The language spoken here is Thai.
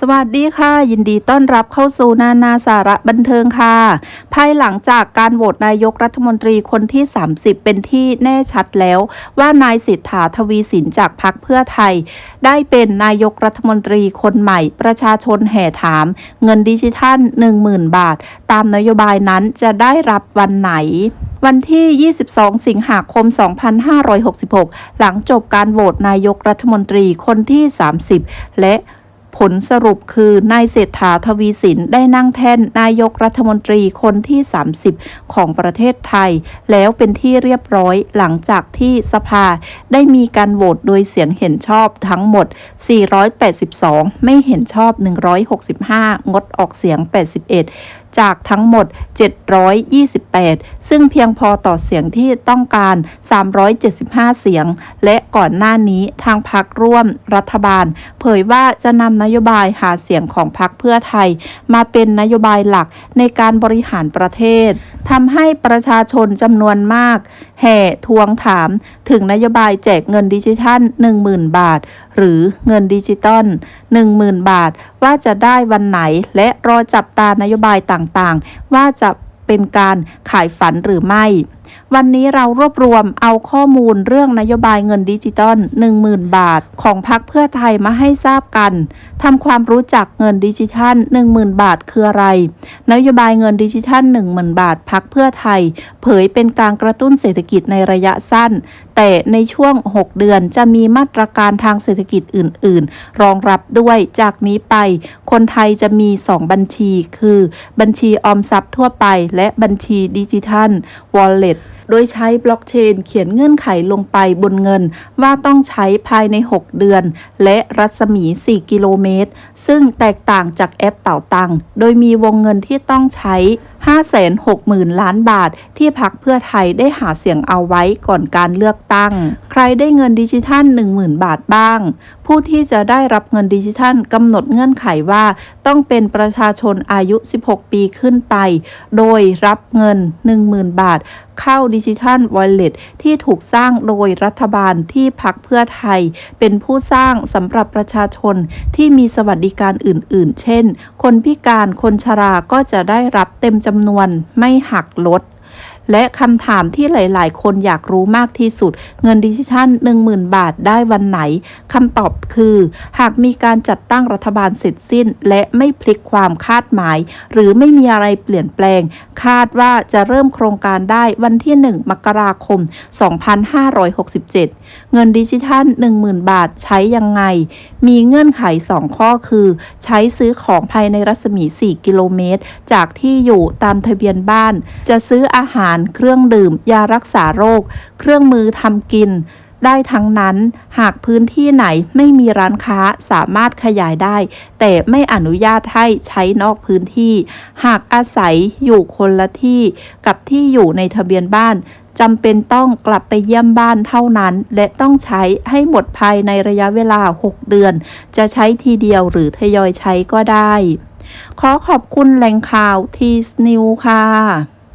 สวัสดีค่ะ ยินดีต้อนรับเข้าสู่นานาสาระบันเทิงค่ะ ภายหลังจากการโหวตนายกรัฐมนตรีคนที่ 30 เป็นที่แน่ชัดแล้ว ว่านายสิทธาทวีสินจากพรรคเพื่อไทย ได้เป็นนายกรัฐมนตรีคนใหม่ ประชาชนแห่ถาม เงินดิจิทัล 10,000 บาท ตามนโยบายนั้นจะได้รับวันไหนวันที่ 22 สิงหาคม 2566 หลังจบการโหวตนายกรัฐมนตรีคนที่ 30 และ ผลสรุปคือนายเศรษฐาทวีสินได้นั่งแท่นนายกรัฐมนตรีคนที่ 30 ของประเทศไทย แล้วเป็นที่เรียบร้อยหลังจากที่สภาได้มีการโหวตโดยเสียงเห็นชอบทั้งหมด 482 ไม่เห็นชอบ 165 งดออกเสียง 81 จากทั้งหมด 728 ซึ่งเพียงพอต่อเสียงที่ต้องการ 375 เสียง และก่อนหน้านี้ทางพักร่วมรัฐบาล เผยว่าจะนำนโยบายหาเสียงของพักเพื่อไทย มาเป็นนโยบายหลักในการบริหารประเทศ ทำให้ประชาชนจำนวนมาก แห่ทวงถามถึงนโยบายแจกเงินดิจิทัล 10,000 บาท หรือเงินดิจิตอล10,000 บาท ว่าจะได้วันไหนและรอจับตานโยบายต่างๆ ว่าจะเป็นการขายฝันหรือไม่ วันนี้เรารวบรวมเอาข้อมูลเรื่องนโยบายเงินดิจิตอล10,000 บาท ของพรรคเพื่อไทยมาให้ทราบกันทำความรู้จักเงินดิจิทัล 10,000 บาทคืออะไร นโยบายเงินดิจิทัล 10,000 บาทพักเพื่อไทย เผยเป็นการกระตุ้นเศรษฐกิจในระยะสั้น แต่ในช่วง 6 เดือนจะมีมาตรการทางเศรษฐกิจอื่น ๆ รองรับด้วยจากนี้ไป คนไทยจะมี 2 บัญชี คือ บัญชีออมทรัพย์ทั่วไป และบัญชีดิจิทัล Wallet โดยใช้บล็อกเชนเขียนเงื่อนไขลงไปบนเงิน ว่าต้องใช้ภายใน 6 เดือน และรัศมี 4 กิโลเมตร ซึ่งแตกต่างจากแอปเป่าตังโดยมีวงเงินที่ต้องใช้ 560,000 ล้านบาท ที่พักเพื่อไทยได้หาเสียงเอาไว้ก่อนการเลือกตั้ง ใครได้เงินดิจิทัล 10,000 บาทบ้าง ผู้ที่จะได้รับเงินดิจิทัลกำหนดเงื่อนไขว่าต้องเป็นประชาชนอายุ 16 ปีขึ้นไป โดยรับเงิน 10,000 บาท เข้าดิจิทัลวอลเล็ตที่ถูกสร้างโดยรัฐบาลที่พักเพื่อไทย เป็นผู้สร้างสำหรับประชาชนที่มีสวัสดิการอื่น ๆ เช่น คนพิการคนชราก็จะได้รับเต็มจำนวนไม่หักลด และคำถามที่หลาย ๆ คนอยากรู้มากที่สุด เงินดิจิทัล 10,000 บาทได้วันไหนคำตอบคือ หากมีการจัดตั้งรัฐบาลเสร็จสิ้น และไม่พลิกความคาดหมาย หรือไม่มีอะไรเปลี่ยนแปลง คาดว่าจะเริ่มโครงการได้วันที่ 1 มกราคม 2567 เงินดิจิทัล 10,000 บาทใช้ยังไง มีเงื่อนไข 2 ข้อคือ ใช้ซื้อของภายในรัศมี 4 กิโลเมตร จากที่อยู่ตามทะเบียนบ้าน จะซื้ออาหาราร เครื่องดื่ม ยารักษาโรค เครื่องมือทำกิน ได้ทั้งนั้น หากพื้นที่ไหนไม่มีร้านค้าสามารถขยายได้ แต่ไม่อนุญาตให้ใช้นอกพื้นที่ หากอาศัยอยู่คนละที่ กับที่อยู่ในทะเบียนบ้านจำเป็นต้องกลับไปเยี่ยมบ้านเท่านั้น และต้องใช้ให้หมดภายในระยะเวลา 6 เดือน จะใช้ทีเดียวหรือทยอยใช้ก็ได้ ขอขอบคุณแหล่งข่าวทีสนิวค่ะ